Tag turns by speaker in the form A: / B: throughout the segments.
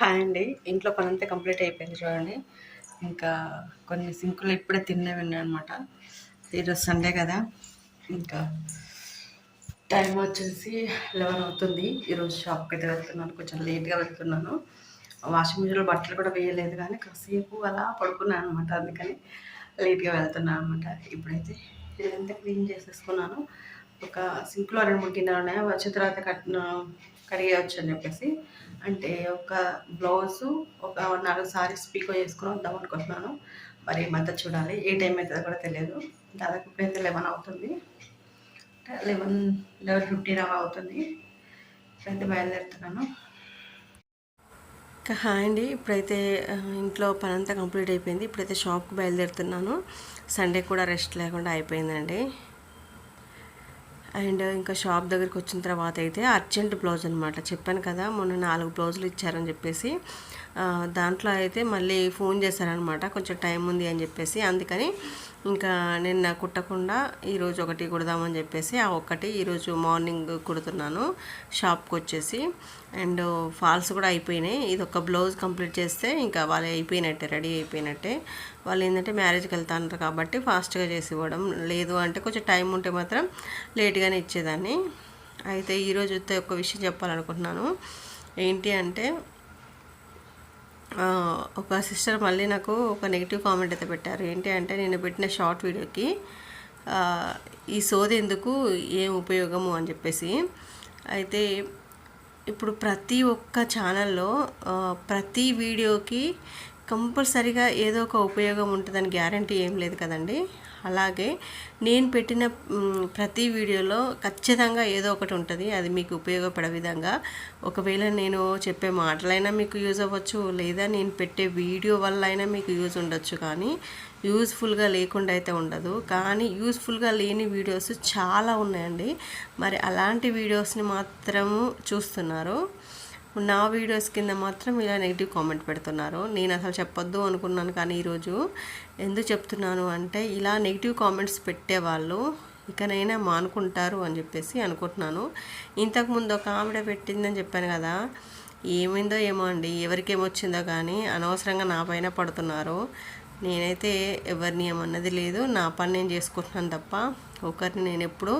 A: Hi అండి. ఇంట్లో పని అంతా కంప్లీట్ అయిపోయింది చూడండి. ఇంకా కొన్ని సింకులు ఇప్పుడే తిన్నవి ఉన్నాయి అనమాట ఈరోజు సండే కదా. ఇంకా టైం వచ్చేసి లెవెన్ అవుతుంది. ఈరోజు షాప్కి అయితే వెళ్తున్నాను. కొంచెం లేట్గా వెళ్తున్నాను. వాషింగ్ మిషన్లో బట్టలు కూడా వేయలేదు కానీ కాసేపు అలా పడుకున్నాను అనమాట అందుకని లేట్గా వెళ్తున్నాను అనమాట ఇప్పుడైతే ఇదంతా క్లీన్ చేసేసుకున్నాను. ఒక సింక్లో రెండు మూడు గిన్నెలు ఉన్నాయి. వచ్చిన తర్వాత కట్టిన కడిగేయచ్చు అని చెప్పేసి. అంటే ఒక బ్లౌజు ఒక నాలుగు సారీస్ పీకో చేసుకుని వద్దాం అనుకుంటున్నాను. మరి ఈ మధ్య చూడాలి. ఏ టైం అవుతుందో కూడా తెలియదు. దాదాపు ఇప్పుడైతే లెవెన్ అవుతుంది. లెవెన్ లెవెన్ ఫిఫ్టీన్ అలా అవుతుంది. ఇప్పుడైతే బయలుదేరుతున్నాను. ఇంకా హాయ్ అండి. ఇప్పుడైతే ఇంట్లో పని అంతా కంప్లీట్ అయిపోయింది. ఇప్పుడైతే షాప్కి బయలుదేరుతున్నాను. సండే కూడా రెస్ట్ లేకుండా అయిపోయిందండి. అండ్ ఇంకా షాప్ దగ్గరికి వచ్చిన తర్వాత అయితే అర్జెంట్ బ్లౌజ్ అనమాట చెప్పాను కదా మొన్న నాలుగు బ్లౌజులు ఇచ్చారని చెప్పేసి. దాంట్లో అయితే మళ్ళీ ఫోన్ చేశారనమాట కొంచెం టైం ఉంది అని చెప్పేసి. అందుకని ఇంకా నిన్న కుట్టకుండా ఈరోజు ఒకటి కుడదామని చెప్పేసి ఆ ఒక్కటి ఈరోజు మార్నింగ్ కుడుతున్నాను షాప్కి వచ్చేసి. అండ్ ఫాల్స్ కూడా అయిపోయినాయి. ఇది ఒక బ్లౌజ్ కంప్లీట్ చేస్తే ఇంకా వాళ్ళు అయిపోయినట్టే రెడీ అయిపోయినట్టే. వాళ్ళు ఏంటంటే మ్యారేజ్కి వెళ్తాన్నారు కాబట్టి ఫాస్ట్గా చేసి ఇవ్వడం లేదు అంటే కొంచెం టైం ఉంటే మాత్రం లేట్గానే ఇచ్చేదాన్ని. అయితే ఈరోజు ఒక విషయం చెప్పాలనుకుంటున్నాను. ఏంటి అంటే ఒక సిస్టర్ మళ్ళీ నాకు ఒక నెగిటివ్ కామెంట్ అయితే పెట్టారు. ఏంటి అంటే నేను పెట్టిన షార్ట్ వీడియోకి ఈ సోది ఎందుకు ఏం ఉపయోగము అని చెప్పేసి. అయితే ఇప్పుడు ప్రతి ఒక్క ఛానల్లో ప్రతి వీడియోకి కంపల్సరిగా ఏదో ఒక ఉపయోగం ఉంటుందని గ్యారంటీ ఏం లేదు కదండి. అలాగే నేను పెట్టిన ప్రతి వీడియోలో ఖచ్చితంగా ఏదో ఒకటి ఉంటుంది. అది మీకు ఉపయోగపడే విధంగా. ఒకవేళ నేను చెప్పే మాటలైనా మీకు యూజ్ అవ్వచ్చు లేదా నేను పెట్టే వీడియో వల్ల అయినా మీకు యూజ్ ఉండొచ్చు. కానీ యూజ్ఫుల్గా లేకుండా అయితే ఉండదు. కానీ యూజ్ఫుల్గా లేని వీడియోస్ చాలా ఉన్నాయండి. మరి అలాంటి వీడియోస్ని మాత్రము చూస్తున్నారు. నా వీడియోస్ కింద మాత్రం ఇలా నెగిటివ్ కామెంట్ పెడుతున్నారు. నేను అసలు చెప్పొద్దు అనుకున్నాను కానీ ఈరోజు ఎందుకు చెప్తున్నాను అంటే ఇలా నెగిటివ్ కామెంట్స్ పెట్టేవాళ్ళు ఇకనైనా మానుకుంటారు అని చెప్పేసి అనుకుంటున్నాను. ఇంతకుముందు ఒక ఆవిడ పెట్టిందని చెప్పాను కదా ఏమైందో ఏమో అండి ఎవరికేమొచ్చిందో కానీ అనవసరంగా నా పైన పడుతున్నారు. నేనైతే ఎవరిని ఏమన్నది లేదు నా పని నేను చేసుకుంటున్నాను తప్ప ఒకరిని నేను ఎప్పుడు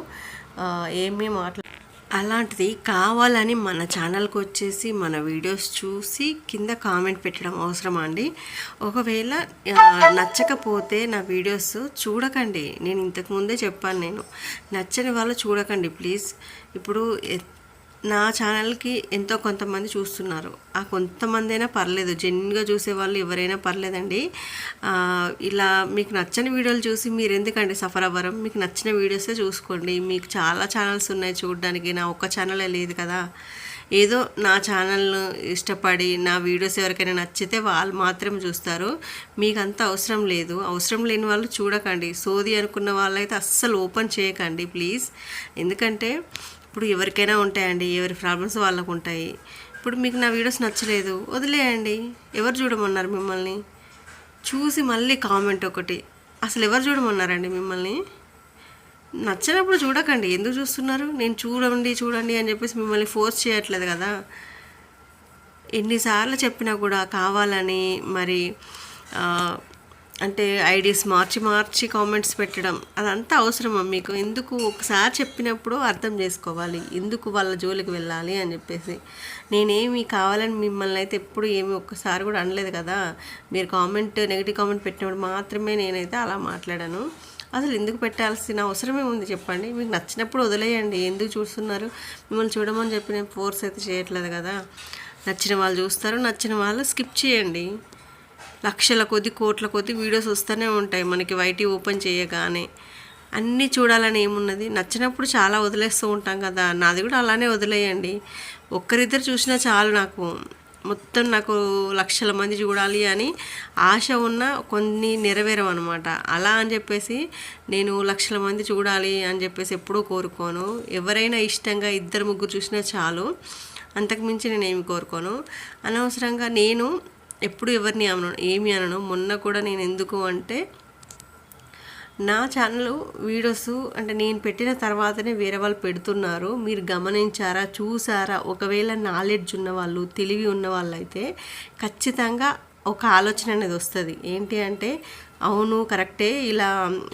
A: ఏమీ మాట్లా అలాంటిది కావాలని మన ఛానల్కి వచ్చేసి మన వీడియోస్ చూసి కింద కామెంట్ పెట్టడం అవసరమా అండి? ఒకవేళ నచ్చకపోతే నా వీడియోస్ చూడకండి. నేను ఇంతకుముందే చెప్పాను నేను. నచ్చని వాళ్ళు చూడకండి ప్లీజ్ ఇప్పుడు నా ఛానల్కి ఎంతో కొంతమంది చూస్తున్నారు. ఆ కొంతమంది అయినా పర్లేదు. జెన్యున్గా చూసే వాళ్ళు ఎవరైనా పర్లేదండి. ఇలా మీకు నచ్చని వీడియోలు చూసి మీరు ఎందుకండి సఫర్ అవ్వరం మీకు నచ్చిన వీడియోసే చూసుకోండి. మీకు చాలా ఛానల్స్ ఉన్నాయి చూడడానికి. నా ఒక్క ఛానలే లేదు కదా. ఏదో నా ఛానల్ను ఇష్టపడి నా వీడియోస్ ఎవరికైనా నచ్చితే వాళ్ళు మాత్రం చూస్తారు. మీకు అంత అవసరం లేదు. అవసరం లేని వాళ్ళు చూడకండి. సోది అనుకున్న వాళ్ళైతే అస్సలు ఓపెన్ చేయకండి ప్లీజ్. ఎందుకంటే ఇప్పుడు ఎవరికైనా ఉంటాయండి ఎవరి ప్రాబ్లమ్స్ వాళ్ళకు ఉంటాయి ఇప్పుడు మీకు నా వీడియోస్ నచ్చలేదు వదిలేయండి. ఎవరు చూడమన్నారు మిమ్మల్ని? చూసి మళ్ళీ కామెంట్ ఒకటి. అసలు ఎవరు చూడమన్నారండి మిమ్మల్ని? నచ్చినప్పుడు చూడకండి ఎందుకు చూస్తున్నారు? నేను చూడండి చూడండి అని చెప్పేసి మిమ్మల్ని ఫోర్స్ చేయట్లేదు కదా. ఎన్నిసార్లు చెప్పినా కూడా కావాలని మరి అంటే ఐడీస్ మార్చి మార్చి కామెంట్స్ పెట్టడం అదంతా అవసరమా మీకు? ఎందుకు ఒకసారి చెప్పినప్పుడు అర్థం చేసుకోవాలి. ఎందుకు వాళ్ళ జోలికి వెళ్ళాలి అని చెప్పేసి. నేనేమి కావాలని మిమ్మల్ని అయితే ఎప్పుడు ఏమి ఒక్కసారి కూడా అనలేదు కదా. మీరు కామెంట్ నెగిటివ్ కామెంట్ పెట్టినప్పుడు మాత్రమే నేనైతే అలా మాట్లాడాను. అసలు ఎందుకు పెట్టాల్సిన అవసరమే ఉంది చెప్పండి. మీకు నచ్చినప్పుడు వదిలేయండి. ఎందుకు చూస్తున్నారు? మిమ్మల్ని చూడమని చెప్పి నేను ఫోర్స్ అయితే చేయట్లేదు కదా. నచ్చిన వాళ్ళు చూస్తారు నచ్చిన వాళ్ళు స్కిప్ చేయండి. లక్షల కొద్ది కోట్ల కొద్ది వీడియోస్ వస్తూనే ఉంటాయి మనకి వైటీ ఓపెన్ చేయగానే. అన్నీ చూడాలని ఏమున్నది? నచ్చినప్పుడు చాలా వదిలేస్తూ ఉంటాం కదా. నాది కూడా అలానే వదిలేయండి. ఒక్కరిద్దరు చూసినా చాలు నాకు. మొత్తం నాకు లక్షల మంది చూడాలి అని ఆశ ఉన్న కొన్ని నెరవేరవన్నమాట అలా అని చెప్పేసి నేను లక్షల మంది చూడాలి అని చెప్పేసి ఎప్పుడూ కోరుకోను. ఎవరైనా ఇష్టంగా ఇద్దరు ముగ్గురు చూసినా చాలు. అంతకుమించి నేనేమి కోరుకోను. అనవసరంగా నేను ఎప్పుడు ఎవరిని అనను ఏమి అనను. మొన్న కూడా నేను ఎందుకు అంటే నా ఛానల్ వీడియోస్ అంటే నేను పెట్టిన తర్వాతనే వేరే వాళ్ళు పెడుతున్నారు. మీరు గమనించారా చూసారా? ఒకవేళ నాలెడ్జ్ ఉన్న వాళ్ళు తెలివి ఉన్న వాళ్ళు అయితే ఖచ్చితంగా ఒక ఆలోచన అనేది వస్తుంది. ఏంటి అంటే అవును కరెక్టే. ఇలా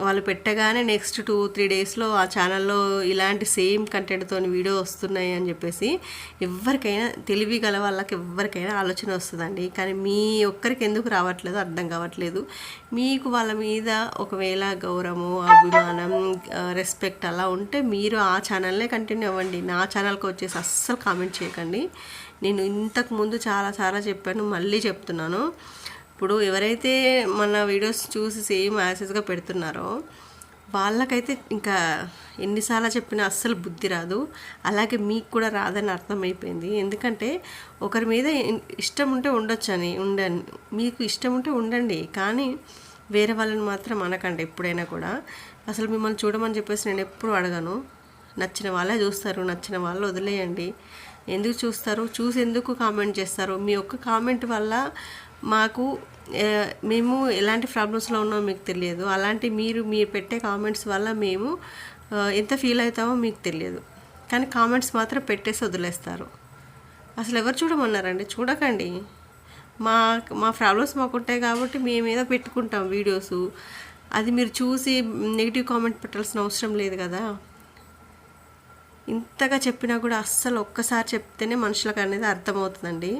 A: వాళ్ళు పెట్టగానే నెక్స్ట్ టూ త్రీ డేస్లో ఆ ఛానల్లో ఇలాంటి సేమ్ కంటెంట్తో వీడియో వస్తున్నాయి అని చెప్పేసి ఎవరికైనా తెలివి గల వాళ్ళకి ఎవరికైనా ఆలోచన వస్తుందండి. కానీ మీ ఒక్కరికి ఎందుకు రావట్లేదు అర్థం కావట్లేదు. మీకు వాళ్ళ మీద ఒకవేళ గౌరవము అభిమానం రెస్పెక్ట్ అలా ఉంటే మీరు ఆ ఛానల్నే కంటిన్యూ అవ్వండి. నా ఛానల్కి వచ్చేసి అస్సలు కామెంట్ చేయకండి. నేను ఇంతకు ముందు చాలా చాలా చెప్పాను మళ్ళీ చెప్తున్నాను. ఇప్పుడు ఎవరైతే మన వీడియోస్ చూసి సేమ్ యాసెస్గా పెడుతున్నారో వాళ్ళకైతే ఇంకా ఎన్నిసార్లు చెప్పినా అస్సలు బుద్ధి రాదు. అలాగే మీకు కూడా రాదని అర్థమైపోయింది. ఎందుకంటే ఒకరి మీద ఇష్టం ఉంటే ఉండొచ్చని ఉండండి మీకు ఇష్టం ఉంటే ఉండండి. కానీ వేరే వాళ్ళని మాత్రం అనకండి ఎప్పుడైనా కూడా. అసలు మిమ్మల్ని చూడమని చెప్పేసి నేను ఎప్పుడు అడగను. నచ్చిన వాళ్ళే చూస్తారు నచ్చిన వాళ్ళు వదిలేయండి. ఎందుకు చూస్తారు? చూసి ఎందుకు కామెంట్ చేస్తారు? మీ ఒక్క కామెంట్ వల్ల మాకు మేము ఎలాంటి ప్రాబ్లమ్స్లో ఉన్నామో మీకు తెలియదు. అలాంటి మీరు మీరు పెట్టే కామెంట్స్ వల్ల మేము ఎంత ఫీల్ అవుతామో మీకు తెలియదు. కానీ కామెంట్స్ మాత్రం పెట్టేసి వదిలేస్తారు. అసలు ఎవరు చూడమన్నారండి? చూడకండి. మా మా ప్రాబ్లమ్స్ మాకు ఉంటాయి కాబట్టి మేము ఏదో పెట్టుకుంటాం వీడియోస్ అది మీరు చూసి నెగిటివ్ కామెంట్ పెట్టాల్సిన అవసరం లేదు కదా. ఇంతగా చెప్పినా కూడా అస్సలు ఒక్కసారి చెప్తేనే మనుషులకు అనేది అర్థమవుతుందండి.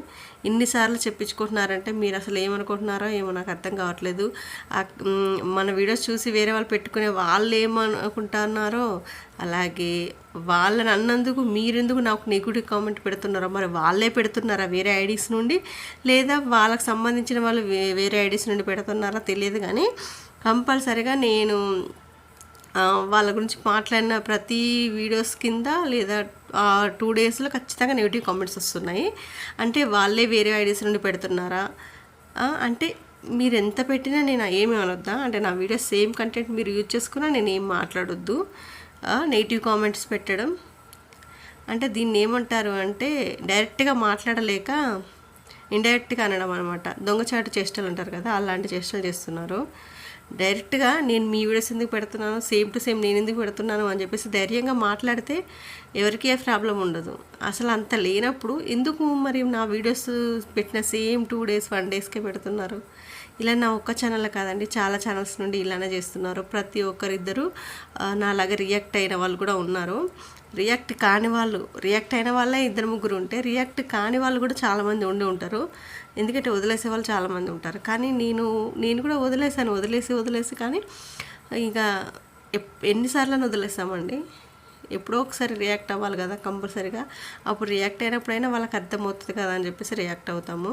A: ఇన్నిసార్లు చెప్పించుకుంటున్నారంటే మీరు అసలు ఏమనుకుంటున్నారో ఏమో నాకు అర్థం కావట్లేదు. మన వీడియోస్ చూసి వేరే వాళ్ళు పెట్టుకునే వాళ్ళు ఏమనుకుంటున్నారో అలాగే వాళ్ళని అన్నందుకు మీరెందుకు నాకు నెగిటివ్ కామెంట్ పెడుతున్నారో మరి వాళ్ళే పెడుతున్నారా వేరే ఐడీస్ నుండి? లేదా వాళ్ళకి సంబంధించిన వాళ్ళు వేరే ఐడీస్ నుండి పెడుతున్నారా తెలియదు కానీ కంపల్సరిగా నేను వాళ్ళ గురించి మాట్లాడిన ప్రతి వీడియోస్ కింద లేదా టూ డేస్లో ఖచ్చితంగా నెగిటివ్ కామెంట్స్ వస్తున్నాయి. అంటే వాళ్ళే వేరే ఐడియాస్ నుండి పెడుతున్నారా? అంటే మీరు ఎంత పెట్టినా నేను ఏమి అనొద్దా? అంటే నా వీడియో సేమ్ కంటెంట్ మీరు యూజ్ చేసుకున్నా నేను ఏం మాట్లాడొద్దు. నెగిటివ్ కామెంట్స్ పెట్టడం. అంటే దీన్ని ఏమంటారు అంటే డైరెక్ట్గా మాట్లాడలేక ఇండైరెక్ట్గా అనడం అనమాట దొంగచాటు చేష్టలు అంటారు కదా అలాంటి చేష్టలు చేస్తున్నారు. డైరెక్ట్గా నేను మీ వీడియోస్ ఎందుకు పెడుతున్నాను సేమ్ టు సేమ్ నేను ఎందుకు పెడుతున్నాను అని చెప్పేసి ధైర్యంగా మాట్లాడితే ఎవరికి ఏ ప్రాబ్లం ఉండదు. అసలు అంత లేనప్పుడు ఎందుకు మరి నా వీడియోస్ పెట్టిన సేమ్ టూ డేస్ వన్ డేస్కే పెడుతున్నారు? ఇలా నా ఒక్క ఛానల్ కాదండి చాలా ఛానల్స్ నుండి ఇలానే చేస్తున్నారు. ప్రతి ఒక్కరిద్దరు నాలాగా రియాక్ట్ అయిన వాళ్ళు కూడా ఉన్నారు. రియాక్ట్ కాని వాళ్ళు రియాక్ట్ అయిన వాళ్ళే ఇద్దరు ముగ్గురు ఉంటే రియాక్ట్ కాని వాళ్ళు కూడా చాలామంది ఉండి ఉంటారు. ఎందుకంటే వదిలేసే వాళ్ళు చాలామంది ఉంటారు. కానీ నేను నేను కూడా వదిలేసాను వదిలేసి వదిలేసి కానీ ఇంకా ఎన్నిసార్లు వదిలేసామండి. ఎప్పుడో ఒకసారి రియాక్ట్ అవ్వాలి కదా కంపల్సరీగా. అప్పుడు రియాక్ట్ అయినప్పుడైనా వాళ్ళకి అర్థమవుతుంది కదా అని చెప్పేసి రియాక్ట్ అవుతాము.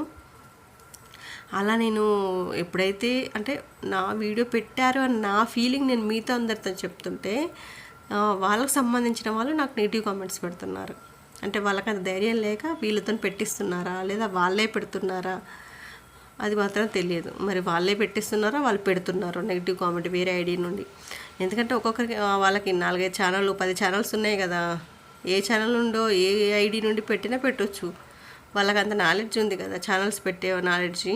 A: అలా నేను ఎప్పుడైతే అంటే నా వీడియో పెట్టారు అని నా ఫీలింగ్ నేను మీతో అందరితో చెప్తుంటే వాళ్ళకు సంబంధించిన వాళ్ళు నాకు నెగిటివ్ కామెంట్స్ పెడుతున్నారు. అంటే వాళ్ళకి అది ధైర్యం లేక వీళ్ళతో పెట్టిస్తున్నారా లేదా వాళ్ళే పెడుతున్నారా? అది మాత్రం తెలియదు. మరి వాళ్ళే పెట్టిస్తున్నారా? వాళ్ళు పెడుతున్నారు? నెగిటివ్ కామెంట్ వేరే ఐడి నుండి. ఎందుకంటే ఒక్కొక్కరికి వాళ్ళకి నాలుగైదు ఛానళ్ళు పది ఛానల్స్ ఉన్నాయి కదా. ఏ ఛానల్ నుండో ఏ ఐడి నుండి పెట్టినా పెట్టొచ్చు. వాళ్ళకి అంత నాలెడ్జ్ ఉంది కదా ఛానల్స్ పెట్టే నాలెడ్జ్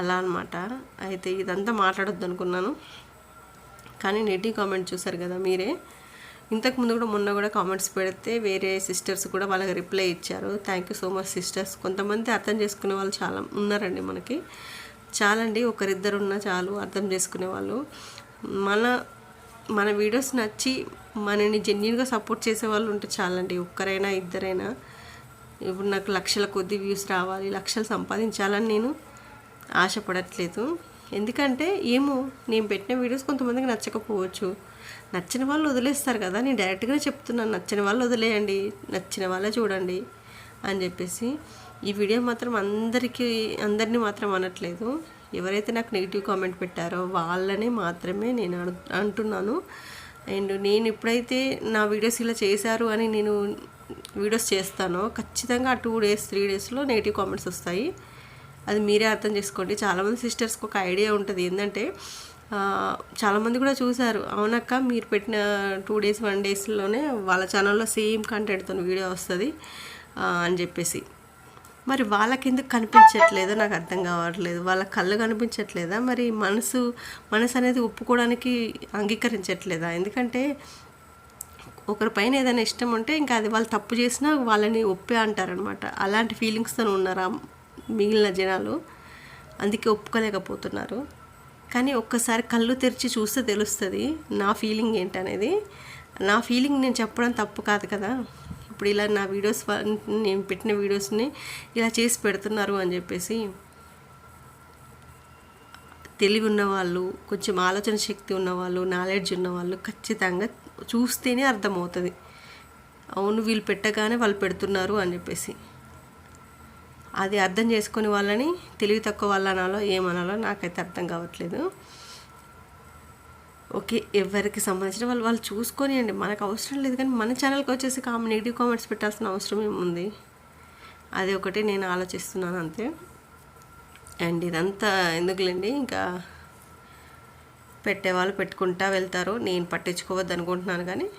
A: అలా అనమాట అయితే ఇదంతా మాట్లాడొద్దు అనుకున్నాను. కానీ నెగిటివ్ కామెంట్ చూసారు కదా మీరే. ఇంతకుముందు కూడా మొన్న కూడా కామెంట్స్ పెడితే వేరే సిస్టర్స్ కూడా వాళ్ళకి రిప్లై ఇచ్చారు. Thank you so much sisters కొంతమంది అర్థం చేసుకునే వాళ్ళు చాలా ఉన్నారండి మనకి. చాలండి ఒకరిద్దరు ఉన్నా చాలు అర్థం చేసుకునే వాళ్ళు. మన మన వీడియోస్ నచ్చి మనని జెన్యున్గా సపోర్ట్ చేసే వాళ్ళు ఉంటే చాలండి. ఒక్కరైనా ఇద్దరైనా. ఇప్పుడు నాకు లక్షల కొద్ది వ్యూస్ రావాలి లక్షలు సంపాదించాలని నేను ఆశపడట్లేదు. ఎందుకంటే ఏమో నేను పెట్టిన వీడియోస్ కొంతమందికి నచ్చకపోవచ్చు. నచ్చిన వాళ్ళు వదిలేస్తారు కదా నేను డైరెక్ట్గానే చెప్తున్నాను నచ్చిన వాళ్ళు వదిలేయండి నచ్చిన వాళ్ళే చూడండి అని చెప్పేసి. ఈ వీడియో మాత్రం అందరికీ అందరినీ మాత్రం అనట్లేదు. ఎవరైతే నాకు నెగిటివ్ కామెంట్ పెట్టారో వాళ్ళనే మాత్రమే నేను అంటున్నాను. అండ్ నేను ఎప్పుడైతే నా వీడియోస్ ఇలా చేశారు అని నేను వీడియోస్ చేస్తానో. ఖచ్చితంగా ఆ టూ డేస్ త్రీ డేస్లో నెగిటివ్ కామెంట్స్ వస్తాయి. అది మీరే అర్థం చేసుకోండి. చాలామంది సిస్టర్స్కి ఒక ఐడియా ఉంటుంది. ఏంటంటే చాలామంది కూడా చూశారు. అవునక్క మీరు పెట్టిన టూ డేస్ వన్ డేస్లోనే వాళ్ళ ఛానల్లో సేమ్ కంటెంట్తో వీడియో వస్తుంది అని చెప్పేసి. మరి వాళ్ళకి ఎందుకు కనిపించట్లేదో నాకు అర్థం కావట్లేదు. వాళ్ళ కళ్ళు కనిపించట్లేదా? మరి మనసు మనసు అనేది ఒప్పుకోవడానికి అంగీకరించట్లేదా? ఎందుకంటే ఒకరి పైన ఏదైనా ఇష్టం ఉంటే ఇంకా అది వాళ్ళు తప్పు చేసినా వాళ్ళని ఒప్పే అంటారనమాట అలాంటి ఫీలింగ్స్తో ఉన్నారా మిగిలిన జనాలు? అందుకే ఒప్పుకోలేకపోతున్నారు. కానీ ఒక్కసారి కళ్ళు తెరిచి చూస్తే తెలుస్తుంది నా ఫీలింగ్ ఏంటనేది. నా ఫీలింగ్ నేను చెప్పడం తప్పు కాదు కదా. ఇప్పుడు ఇలా నా వీడియోస్ నేను పెట్టిన వీడియోస్ని ఇలా చేసి పెడుతున్నారు అని చెప్పేసి తెలివి ఉన్నవాళ్ళు కొంచెం ఆలోచన శక్తి ఉన్నవాళ్ళు నాలెడ్జ్ ఉన్నవాళ్ళు ఖచ్చితంగా చూస్తేనే అర్థమవుతుంది. అవును వీళ్ళు పెట్టగానే వాళ్ళు పెడుతున్నారు అని చెప్పేసి. అది అర్థం చేసుకుని వాళ్ళని తెలివి తక్కువ వాళ్ళు అనాలో ఏమనాలో నాకైతే అర్థం కావట్లేదు. ఓకే ఎవరికి సంబంధించిన వాళ్ళు వాళ్ళు చూసుకొని అండి మనకు అవసరం లేదు కానీ మన ఛానల్కి వచ్చేసి కామె నెగిటివ్ కామెంట్స్ పెట్టాల్సిన అవసరం ఏముంది? అది ఒకటి నేను ఆలోచిస్తున్నాను అంతే. అండ్ ఇదంతా ఎందుకులేండి? ఇంకా పెట్టేవాళ్ళు పెట్టుకుంటా వెళ్తారు. నేను పట్టించుకోవద్దు అనుకుంటున్నాను కానీ.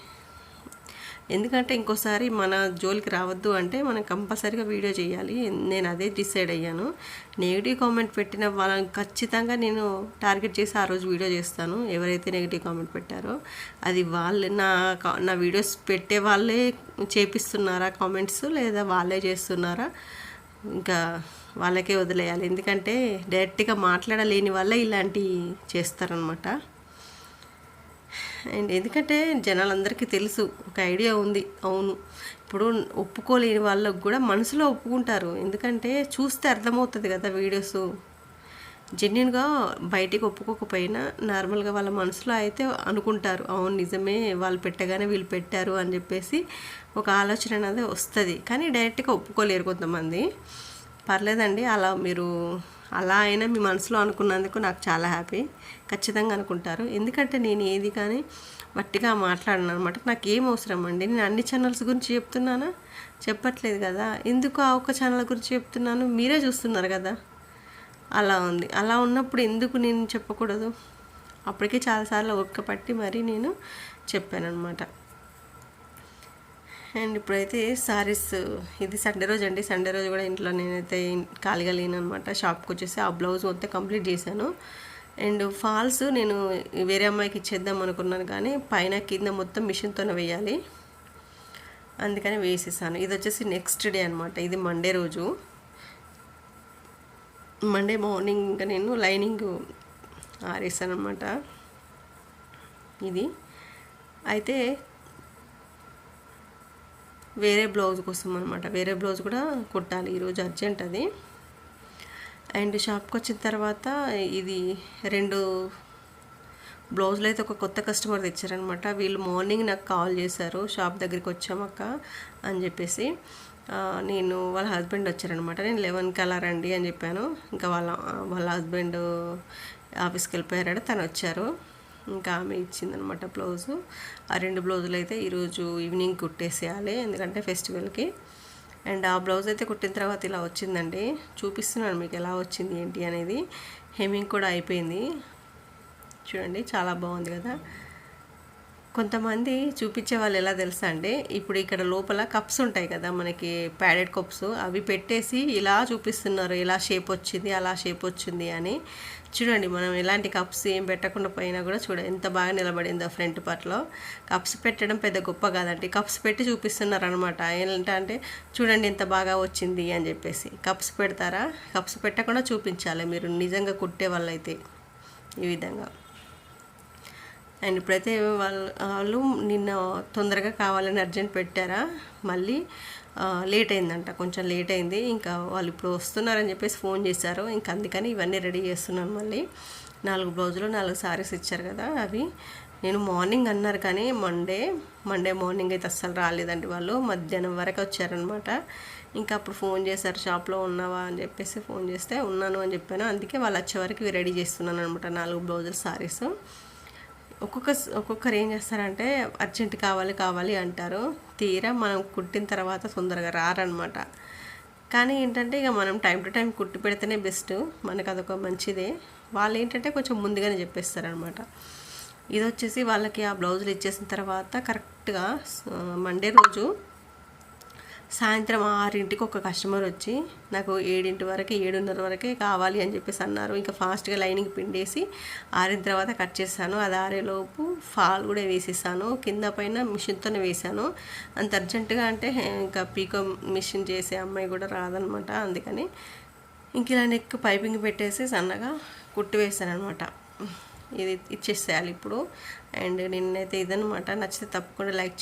A: ఎందుకంటే ఇంకోసారి మన జోలికి రావద్దు అంటే మనం కంపల్సరీగా వీడియో చేయాలి. నేను అదే డిసైడ్ అయ్యాను. నెగిటివ్ కామెంట్ పెట్టిన వాళ్ళని ఖచ్చితంగా నేను టార్గెట్ చేసి ఆ రోజు వీడియో చేస్తాను. ఎవరైతే నెగిటివ్ కామెంట్ పెట్టారో అది వాళ్ళు నా కా- నా వీడియోస్ పెట్టే వాళ్ళే చేపిస్తున్నారా కామెంట్స్ లేదా వాళ్ళే చేస్తున్నారా? ఇంకా వాళ్ళకే వదిలేయాలి. ఎందుకంటే డైరెక్ట్గా మాట్లాడలేని వల్ల ఇలాంటివి చేస్తారనమాట అండ్ ఎందుకంటే జనాలందరికీ తెలుసు ఒక ఐడియా ఉంది. అవును. ఇప్పుడు ఒప్పుకోలేని వాళ్ళకు కూడా మనసులో ఒప్పుకుంటారు. ఎందుకంటే చూస్తే అర్థమవుతుంది కదా వీడియోస్. జెన్యున్గా బయటికి ఒప్పుకోకపోయినా నార్మల్గా వాళ్ళ మనసులో అయితే అనుకుంటారు అవును నిజమే వాళ్ళు పెట్టగానే వీళ్ళు పెట్టారు అని చెప్పేసి ఒక ఆలోచన అనేది వస్తుంది. కానీ డైరెక్ట్గా ఒప్పుకోలేరు కొంతమంది. పర్లేదండి అలా మీరు అలా అయినా మీ మనసులో అనుకున్నందుకు నాకు చాలా హ్యాపీ. ఖచ్చితంగా అనుకుంటారు. ఎందుకంటే నేను ఏది కానీ మట్టిగా మాట్లాడను అనమాట నాకు ఏం అవసరం అండి? నేను అన్ని ఛానల్స్ గురించి చెప్తున్నానా? చెప్పట్లేదు కదా. ఎందుకు ఆ ఒక్క ఛానల్ గురించి చెప్తున్నాను? మీరే చూస్తున్నారు కదా. అలా ఉంది. అలా ఉన్నప్పుడు ఎందుకు నేను చెప్పకూడదు? అప్పటికే చాలాసార్లు ఒక్క పట్టి మరి నేను చెప్పాను అనమాట అండ్ ఇప్పుడైతే సారీస్ ఇది సండే రోజు అండి. సండే రోజు కూడా ఇంట్లో నేనైతే ఖాళీగా లేను అనమాట షాప్కి వచ్చేసి ఆ బ్లౌజ్ మొత్తం కంప్లీట్ చేశాను. అండ్ ఫాల్స్ నేను వేరే అమ్మాయికి ఇచ్చేద్దాం అనుకున్నాను కానీ పైన కింద మొత్తం మిషన్తోనే వేయాలి. అందుకని వేసేసాను. ఇది వచ్చేసి నెక్స్ట్ డే అనమాట ఇది మండే రోజు. మండే మార్నింగ్ ఇంకా నేను లైనింగ్ ఆరేసాను అనమాట ఇది. అయితే వేరే బ్లౌజ్ కోసం అనమాట వేరే బ్లౌజ్ కూడా కుట్టాలి. ఈరోజు అర్జెంట్ అది. అండ్ షాప్కి వచ్చిన తర్వాత ఇది రెండు బ్లౌజులు అయితే ఒక కొత్త కస్టమర్ తెచ్చారనమాట వీళ్ళు మార్నింగ్ నాకు కాల్ చేశారు. షాప్ దగ్గరికి వచ్చామక్క అని చెప్పేసి. నేను వాళ్ళ హస్బెండ్ వచ్చారనమాట నేను లెవెన్కి అలా రండి అని చెప్పాను. ఇంకా వాళ్ళ వాళ్ళ హస్బెండ్ ఆఫీస్కి వెళ్ళిపోయారు తను వచ్చారు. ఇంకా ఆమె ఇచ్చిందనమాట బ్లౌజు. ఆ రెండు బ్లౌజులు అయితే ఈరోజు ఈవినింగ్ కుట్టేసేయాలి ఎందుకంటే ఫెస్టివల్కి. అండ్ ఆ బ్లౌజ్ అయితే కుట్టిన తర్వాత ఇలా వచ్చిందండి. చూపిస్తున్నాను మీకు ఎలా వచ్చింది ఏంటి అనేది. హెమ్మింగ్ కూడా అయిపోయింది. చూడండి చాలా బాగుంది కదా. కొంతమంది చూపించే వాళ్ళు ఎలా తెలుసా అండి? ఇప్పుడు ఇక్కడ లోపల కప్స్ ఉంటాయి కదా మనకి ప్యాడెడ్ కప్స్. అవి పెట్టేసి ఇలా చూపిస్తున్నారు. ఇలా షేప్ వచ్చింది అలా షేప్ వచ్చింది అని. చూడండి మనం ఎలాంటి కప్స్ ఏం పెట్టకుండా పోయినా కూడా చూడ ఎంత బాగా నిలబడిందో ఫ్రంట్ పార్ట్లో కప్స్ పెట్టడం పెద్ద గొప్ప కాదండి. కప్స్ పెట్టి చూపిస్తున్నారు అనమాట ఏంటంటే చూడండి ఎంత బాగా వచ్చింది అని చెప్పేసి. కప్స్ పెడతారా? కప్స్ పెట్టకుండా చూపించాలి. మీరు నిజంగా కుట్టే వాళ్ళైతే ఈ విధంగా. అండ్ ఇప్పుడైతే వాళ్ళు వాళ్ళు నిన్న తొందరగా కావాలని అర్జెంట్ పెట్టారా? మళ్ళీ లేట్ అయిందంట కొంచెం లేట్ అయింది. ఇంకా వాళ్ళు ఇప్పుడు వస్తున్నారని చెప్పేసి ఫోన్ చేశారు. ఇంకా అందుకని ఇవన్నీ రెడీ చేస్తున్నాను మళ్ళీ. నాలుగు బ్లౌజులు నాలుగు సారీస్ ఇచ్చారు కదా అవి. నేను మార్నింగ్ అన్నారు కానీ మండే మండే మార్నింగ్ అయితే అస్సలు రాలేదండి వాళ్ళు. మధ్యాహ్నం వరకు వచ్చారనమాట ఇంకా అప్పుడు ఫోన్ చేశారు షాప్లో ఉన్నావా అని చెప్పేసి ఫోన్ చేస్తే ఉన్నాను అని చెప్పాను. అందుకే వాళ్ళు వచ్చే వరకు రెడీ చేస్తున్నాను అనమాట నాలుగు బ్లౌజులు సారీస్. ఒక్కొక్క ఒక్కొక్కరు ఏం చేస్తారంటే అర్జెంట్ కావాలి కావాలి అంటారు. తీరా మనం కుట్టిన తర్వాత తొందరగా రారనమాట. కానీ ఏంటంటే ఇక మనం టైం టు టైం కుట్టి పెడితేనే బెస్ట్. మనకు అదొక మంచిదే. వాళ్ళు ఏంటంటే కొంచెం ముందుగానే చెప్పేస్తారనమాట. ఇది వచ్చేసి వాళ్ళకి ఆ బ్లౌజులు ఇచ్చేసిన తర్వాత కరెక్ట్గా మండే రోజు సాయంత్రం ఆరింటికి ఒక కస్టమర్ వచ్చి నాకు ఏడింటి వరకు ఏడున్నర వరకే కావాలి అని చెప్పేసి అన్నారు. ఇంకా ఫాస్ట్గా లైనింగ్ పిండేసి ఆరిన తర్వాత కట్ చేశాను అది ఆరేలోపు ఫాల్ కూడా వేసేసాను. కింద పైన మిషన్తోనే వేసాను. అంత అర్జెంటుగా అంటే ఇంకా పీకో మిషన్ చేసే అమ్మాయి కూడా రాదనమాట అందుకని. ఇంక ఇలా నెక్ పైపింగ్ పెట్టేసి సన్నగా కుట్టి వేసాను అనమాట ఇది ఇచ్చేసేయాలి ఇప్పుడు. అండ్ నిన్నైతే ఇదనమాట. నచ్చితే తప్పకుండా లైక్